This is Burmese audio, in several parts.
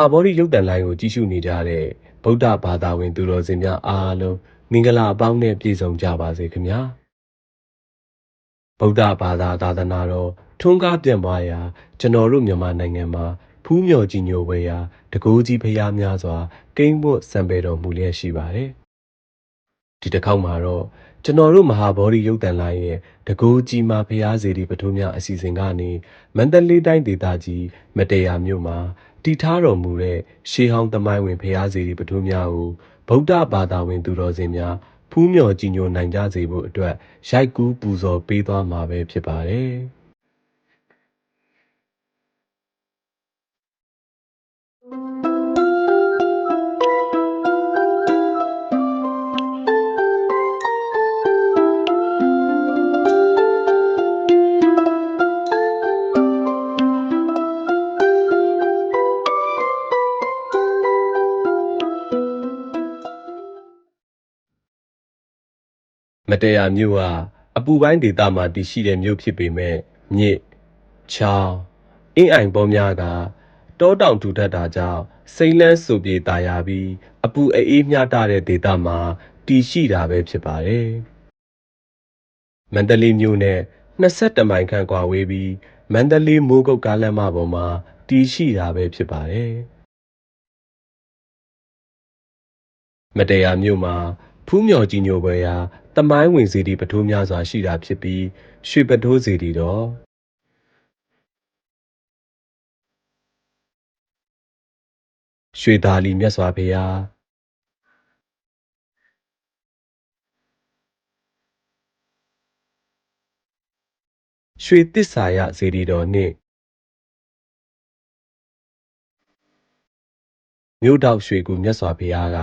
မဟာဗောဓိရုပ်တံလိုင်းကိုကြည့်ရှုနေကြတဲ့ဗုဒ္ဓဘာသာဝင် သူတော်စင်များအားလုံးမင်္ဂလာအပေါင်းနဲ့ပြည့်စုံကြပါစေခင်ဗျာဗုဒ္ဓဘာသာသာသနာတော်ထွန်းကားပြန့်ပွားရာကျွန်တော်တို့မြန်မာနိုင်ငံမှာဖူးမြော်ကြီးညိုဝဲရာတကူကြီးဖျားများစွာကိန်းဝတ်စံပေတော်မူလျက်ရှိပါတယ်ဒီတစ်ခေါက်မှာတော့ကျွန်တော်တို့မဟာဗောဓိရုပ်တံလိုင်းရဲ့တကူကြီးမှာဖျားစီဒီပထိုးများအစီအစဉ်ကနေမန္တလေးတိုင်းဒေသကြီးမတေရာမြို့မှာ တည်ထားတော်မူတဲ့ ရှေးဟောင်းသမိုင်းဝင်ဖရာစီရီပထိုးများကို ဗုဒ္ဓဘာသာဝင် သူတော်စင်များ ဖူးမြော်ကြည်ညိုနိုင်ကြစေဖို့အတွက် ရိုက်ကူးပူဇော်ပေးသွားမှာပဲ ဖြစ်ပါတယ်။ မတရားမြို့ဟာအပူပိုင်းဒေသမှာတည်ရှိတဲ့မြို့ဖြစ်ပေမဲ့မြစ်ချောင်းအင်းအိုင်ပေါ်များကတောတောင်ထူထပ်တာကြောင့်စိမ့်လန်းစုပြေတာယာပြီးအပူအေးမျှတတဲ့ဒေသမှာတည်ရှိတာပဲဖြစ်ပါတယ်။မန္တလေးမြို့နဲ့22မိုင်ခန့်ကွာဝေးပြီးမန္တလေးမိုးကုတ်ကားလမ်းမပေါ်မှာတည်ရှိတာပဲဖြစ်ပါတယ်။မတရားမြို့မှာ ဖူးမြော်ကြီးညိုပွဲရာတမိုင်းဝင်စီဒီပထိုးများစွာရှိတာဖြစ်ပြီးရွှေပထိုးစီဒီတော့ရွှေသာလီမြတ်စွာဘုရားရွှေတစ္ဆာယစေတီတော်နှင့်မြို့တောက်ရွှေကူမြတ်စွာဘုရားက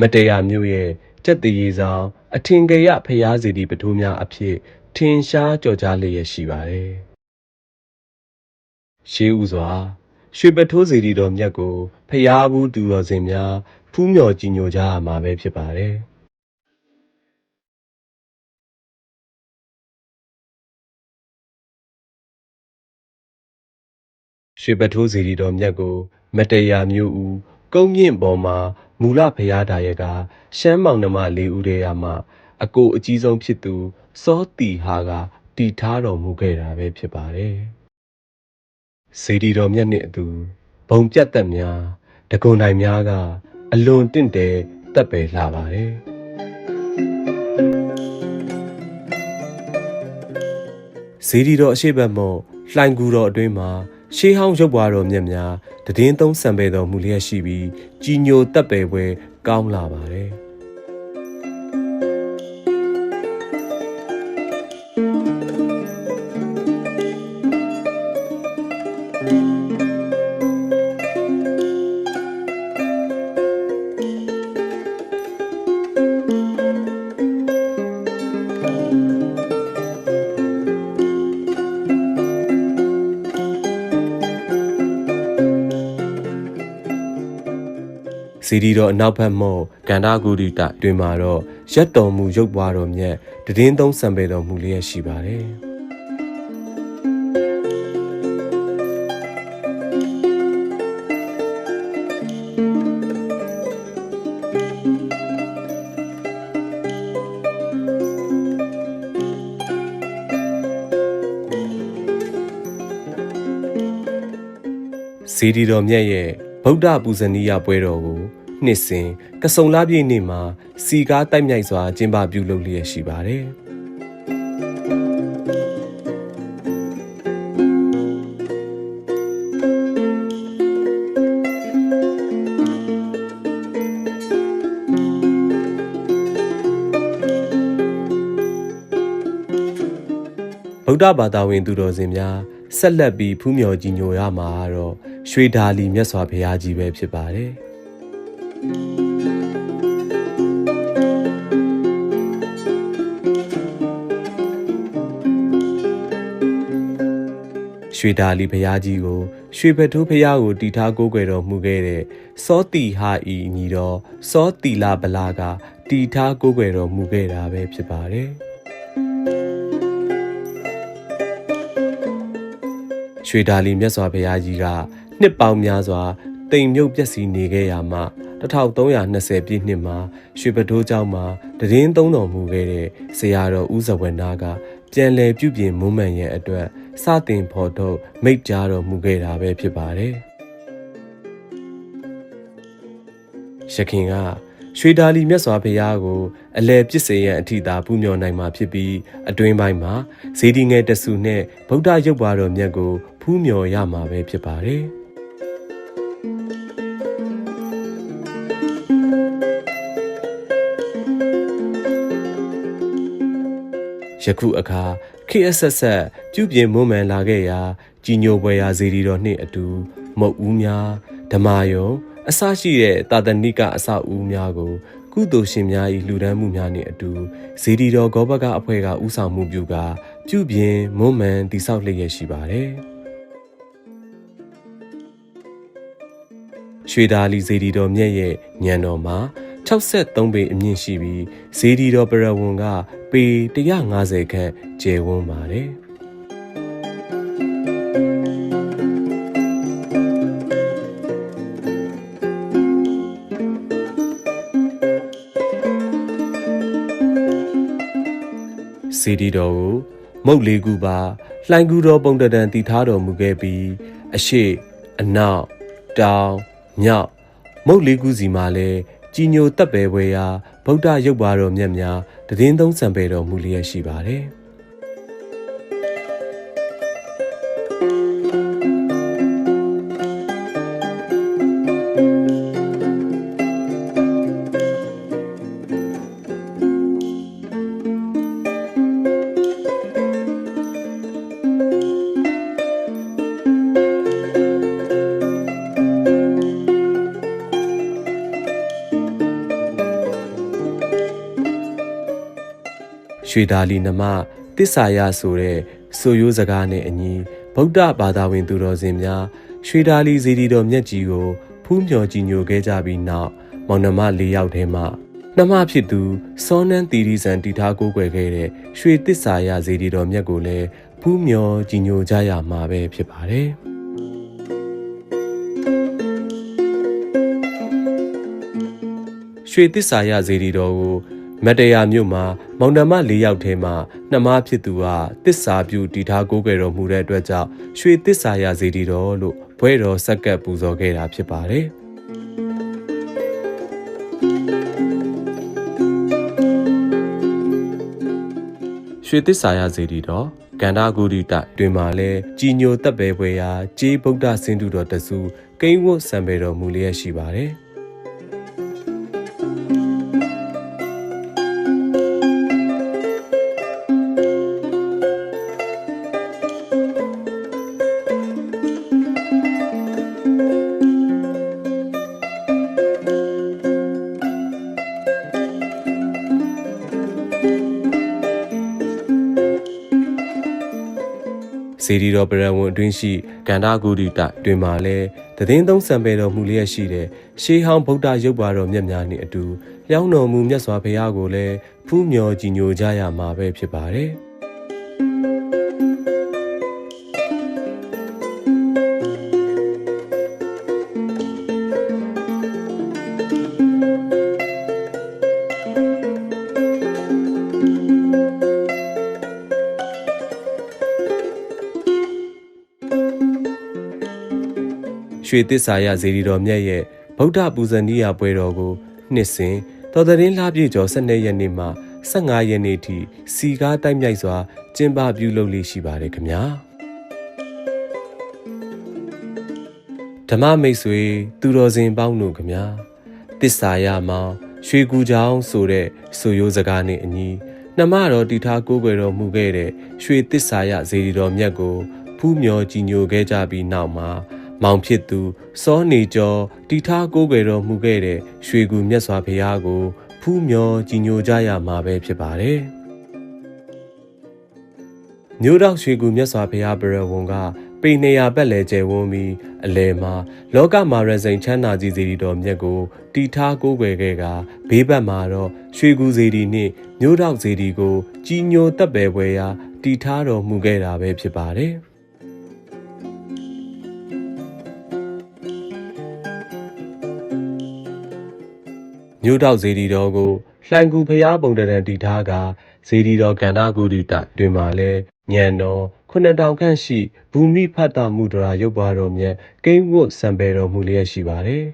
မတရားမြို့ရဲ့ ကျက်တရေဆောင်အထင်ကရဖျားစီဒီပထိုးများအဖြစ်ထင်ရှားကြော်ကြားလျက်ရှိပါတယ်။ရှေးဥစွာရွှေပထိုးစီဒီတော်မြတ်ကိုဖျားဘူးသူတော်စင်များဖူးမြော်ကြည်ညိုကြရမှာပဲဖြစ်ပါတယ်။ရွှေပထိုးစီရီတော်မြတ်ကို မတရားမျိုးဦးကုန်းမြင့်ပေါ်မှာ မူလဖျားတာရကရှမ်းမောင်နှမလေးဦးတည်းရမှအကိုအကြီးဆုံးဖြစ်သူစောတီဟာကတည်ထားတော်မူခဲ့တာပဲဖြစ်ပါတယ်။စီရီတော်မြတ်နှင့်အတူဘုံပြတ်သက်များတကုံနိုင်များကအလွန်တင့်တယ်တက်ပယ်လာပါတယ်။ဇီဒီတော်အရှိတ်ဘက်မော့လှိုင်ကူတော်အတွင်းမှာရှေးဟောင်းရုပ်ပွားတော်မြတ်များ တည်င်းသုံးဆံပေတော်မူလျက်ရှိပြီးကြီးညိုတက်ပယ်ပွဲကောင်းလာပါတယ် စီဒီတော်အနောက်ဘက်မော့ကန္တာဂူရီတတွင်မှာတော့ရက်တော်မူရုပ်ပွားတော်မြတ်တည်င်းသုံးဆံပေတော်မူလျက်ရှိပါတယ်စီဒီတော်မြတ်ရဲ့ဗုဒ္ဓပူဇနီယပွဲတော်ကို နှစ်စဉ်ကစုံလပြည့်နေ့မှာစီကားတိုက်မြိုက်စွာကျင်းပပြုလုပ်လျက်ရှိပါတယ်ဗုဒ္ဓဘာသာဝင်သူတော်စင်များဆက်လက်ပြီးဖူးမြော်ကြီးညိုရမှာတော့ရွှေဒါလီမြတ်စွာဘုရားကြီးပဲဖြစ်ပါတယ် ရွှေဒါလီဘုရားကြီးကိုရွှေပထိုးဘုရားကိုတီထားကိုးကွယ်တော်မူခဲ့တဲ့စောတီဟာဤညီတော်စောတီလာဗလာကတီထားကိုးကွယ်တော်မူခဲ့တာပဲဖြစ်ပါတယ်ရွှေဒါလီမြတ်စွာဘုရားကြီးကနှစ်ပေါင်းများစွာတတိမ်မြုပ်ပျက်စီးနေခဲ့ရမှ1320ပြည့်နှစ်မှာရွှေပတိုးကျောင်းမှာတည်င်းသုံးတော်မူခဲ့တဲ့ဆရာတော်ဦးဇဝနာကပြန်လည်ပြုပြင်မွမ်းမံရဲ့အတွက် စတင်ဖော်ထုတ်မိတ်ကြားတော်မူခဲ့တာပဲဖြစ်ပါတယ်။ရခင်ကရွှေဒါလီမြတ်စွာဘုရားကိုအလဲပစ္စယံအထိသာပူမျော်နိုင်မှာဖြစ်ပြီးအတွင်းပိုင်းမှာဇေဒီငယ်တဆူနဲ့ဗုဒ္ဓရုပ်ပါတော်မြတ်ကိုဖူးမျော်ရမှာပဲဖြစ်ပါတယ်။ယခုအခါ ခေတ်အဆက်ဆက်ပြုပြင်မွမ်းမံလာခဲ့ရာကြီးညိုပွဲရာဇေဒီတော်နှင့်အတူမုတ်ဦးများဓမ္မယုံအစရှိတဲ့တာသနိကအစအဦးများကို ကုသိုလ်ရှင်များ၏လှူဒန်းမှုများနှင့်အတူဇေဒီတော်ဂောဘကအဖွဲ့ကဥဆောင်မှုပြုကာပြုပြင်မွမ်းမံတည်ဆောက်လျက်ရှိပါတယ်ရွှေဒါလီဇေဒီတော်မြတ်ရဲ့ညံတော်မှာ 63ပေအမြင့်ရှိပြီးဇေဒီတော်ပရဝုံကပေ150ခန့်ကျယ်ဝန်းပါတယ်စီဒီတော်ကိုမုတ်လေးခုပါလှိုင်ကူတော်ပုံတံတန်တည်ထားတော်မူခဲ့ပြီးအရှိအနောက်တောင်မြောက်မုတ်လေးခုစီမှာလည်း ကြီးညိုတက်ပဲပွဲရာဗုဒ္ဓရုပ်ပါတော်မြတ်များတည်င်းသုံးစံပေတော်မူလျက်ရှိပါတယ် ရွှေဒါလီနမတစ္ဆာယဆိုတဲ့ဆိုရိုးစကားနဲ့အညီဗုဒ္ဓဘာသာဝင်သူတော်စင်များရွှေဒါလီဇေဒီတော်မြတ်ကြီးကိုဖူးမြော်ကြည်ညိုခဲ့ကြပြီးနောက်မောင်နှမ၄ယောက်ထဲမှနှမဖြစ်သူစောနန်းတီရီဇန်တီထားကိုးကွယ်ခဲ့တဲ့ရွှေတစ္ဆာယဇေဒီတော်မြတ်ကိုလည်းဖူးမြော်ကြည်ညိုကြရမှာပဲဖြစ်ပါတယ်ရွှေတစ္ဆာယဇေဒီတော်ကို မတရာမြို့မှာမောင်နှမ၄ယောက်ထဲမှာနှမဖြစ်သူကတစ္ဆာပြုတည်ထားကိုးကွယ်တော်မူတဲ့အတွက်ကြောင့်ရွှေတစ္ဆာယဇေဒီတော်လို့ဘွဲတော်ဆက်ကပ်ပူဇော်ခဲ့တာဖြစ်ပါတယ်ရွှေတစ္ဆာယဇေဒီတော်ကန္တာဂုရိတတွင်မှာလဲကြီးညိုတက်ပဲပွဲရာကြေးဗုဒ္ဓစင်တုတော်တစုကိန်းဝတ်စံပေတော်မူလျက်ရှိပါတယ်။ စေဒီတော်ပရဝံအတွင်းရှိကန္တာဂုရိတတွင်မှာလဲတည်င်းသုံးစံပေတော်မူလျက်ရှိတဲ့ရှေးဟောင်းဗုဒ္ဓရုပ်ပါတော်မြတ်များနှင့်အတူလျောင်းတော်မူမြတ်စွာဘုရားကိုလည်းဖူးမြော်ကြည်ညိုကြရမှာပဲဖြစ်ပါတယ်။ ရွှေသစ္စာရဇေဒီတော်မြတ်ရဲ့ဗုဒ္ဓပူဇဏီယပွဲတော်ကိုနှစ်စဉ်တော်သတင်းလှပြည့်ကျော်12ရက်နေ့မှ15ရက်နေ့ထိစီကားတိုက်မြိုက်စွာကျင်းပပြုလုပ်လေးရှိပါတယ်ခင်ဗျာဓမ္မမိတ်ဆွေသူတော်စင်ပေါင်းတို့ခင်ဗျာတစ္ဆာရမောင်ရွှေကူချောင်းဆိုတဲ့ဆိုရိုးစကားနဲ့အညီနှမတော်တီထားကိုးကွယ်တော်မူခဲ့တဲ့ရွှေတစ္ဆာရဇေဒီတော်မြတ်ကိုဖူးမြော်ကြည်ညိုခဲ့ကြပြီးနောက်မှာ မောင်ဖြစ်သူစောနေကျော်တီထားကိုးကွယ်တော်မူခဲ့တဲ့ရွှေကူမြတ်စွာဘုရားကိုဖူးမြော်ကြည်ညိုကြရမှာပဲဖြစ်ပါတယ်။မြို့တော်ရွှေကူမြတ်စွာဘုရားဘရဝံကပေနေရပတ်လဲကျယ်ဝန်းပြီးအလဲမှာလောကမာရစိန်ချမ်းသာကြီးစီတော်မြတ်ကိုတီထားကိုးကွယ်ခဲ့ကဘေးဘက်မှာတော့ရွှေကူစီဒီနှင့်မြို့တော်စီဒီကိုကြီးညိုတက်ပယ်ပွဲရာတီထားတော်မူခဲ့တာပဲဖြစ်ပါတယ်။ မြို့တောက်ဇေဒီတော်ကိုလှိုင်ကူဖျားပုံတရံတီထားကဇေဒီတော်ကန္တာဂုတိတတွင်မှာလဲညံတော်ခုနှစ်တောင်ခန့်ရှိဘူမိဖတ်တာမှုဒရာရုပ်ပွားတော်မြတ်ကိန်းဝတ်စံပယ်တော်မူလျက်ရှိပါတယ်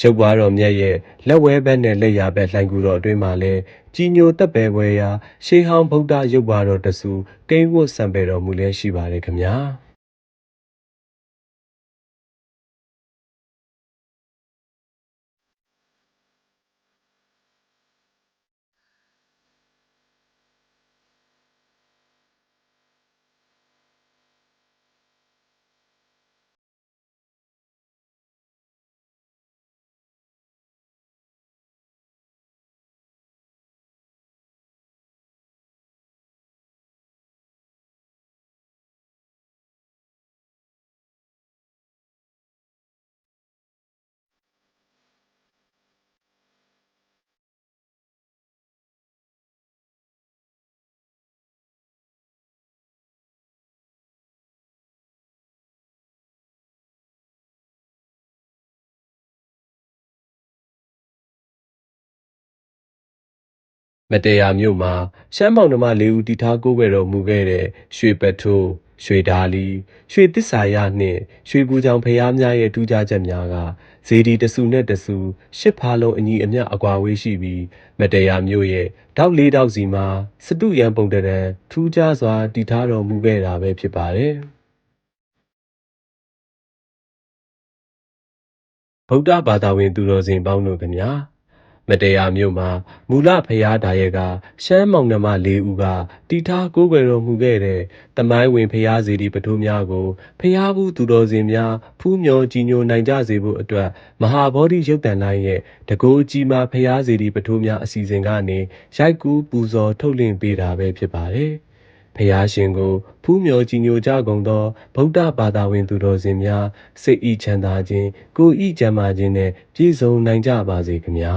ရုပ်ပွားတော်မြတ်ရဲ့လက်ဝဲဘက်နဲ့လက်ရာဘက်လှိုင်ကူတော်အတွင်းမှာလဲကြီးညိုတက်ပယ်ပွဲရာရှေးဟောင်းဗုဒ္ဓရုပ်ပွားတော်တဆူကိန်းဝတ်စံပယ်တော်မူလျက်ရှိပါတယ်ခင်ဗျာ မတရားမြို့မှာ ရှမ်းမောင်နှမလေးဦးတီထားကိုးကွယ်တော်မူခဲ့တဲ့ ရွှေပထိုးရွှေဓာလီရွှေတစ္ဆာရနှင့် ရွှေကူချောင်ဖျားများရဲ့ ထူးခြားချက်များကဇေဒီတဆူနဲ့တဆူ ရှစ်ဖားလုံးအညီအမျှ အကွာဝေးရှိပြီး မတရားမြို့ရဲ့တောက်လေးတောက်စီမှာ စတုရန်ပုံတရံထူးခြားစွာ တည်ထားတော်မူခဲ့တာပဲ ဖြစ်ပါတယ် ဗုဒ္ဓဘာသာဝင် သူတော်စင်ပေါင်းတို့ခင်ဗျာ မတရားမြို့မှာမူလဖျားဒါရဲကရှမ်းမောင်နှမ၄ဦးကတီထားကိုးကွယ်တော်မူခဲ့တဲ့တမိုင်းဝင်ဖျားစီဒီပထိုးများကိုဖျားဘူးသူတော်စင်များဖူးမြော်ကြီးညိုနိုင်ကြစေဖို့အတွက်မဟာဗောဓိရုပ်တန်တိုင်းရဲ့တကိုးကြီးမာဖျားစီဒီပထိုးများအစီအစဉ်ကနေရိုက်ကူးပူဇော်ထုတ်လင်းပေးတာပဲဖြစ်ပါတယ်ဖျားရှင်ကိုဖူးမြော်ကြည်ညိုကြကုန်သောဗုဒ္ဓဘာသာဝင်သူတော်စင်များစိတ်ဤချမ်းသာခြင်းကိုယ်ဤကျမ်းမာခြင်းနဲ့ပြည့်စုံနိုင်ကြပါစေခင်ဗျာ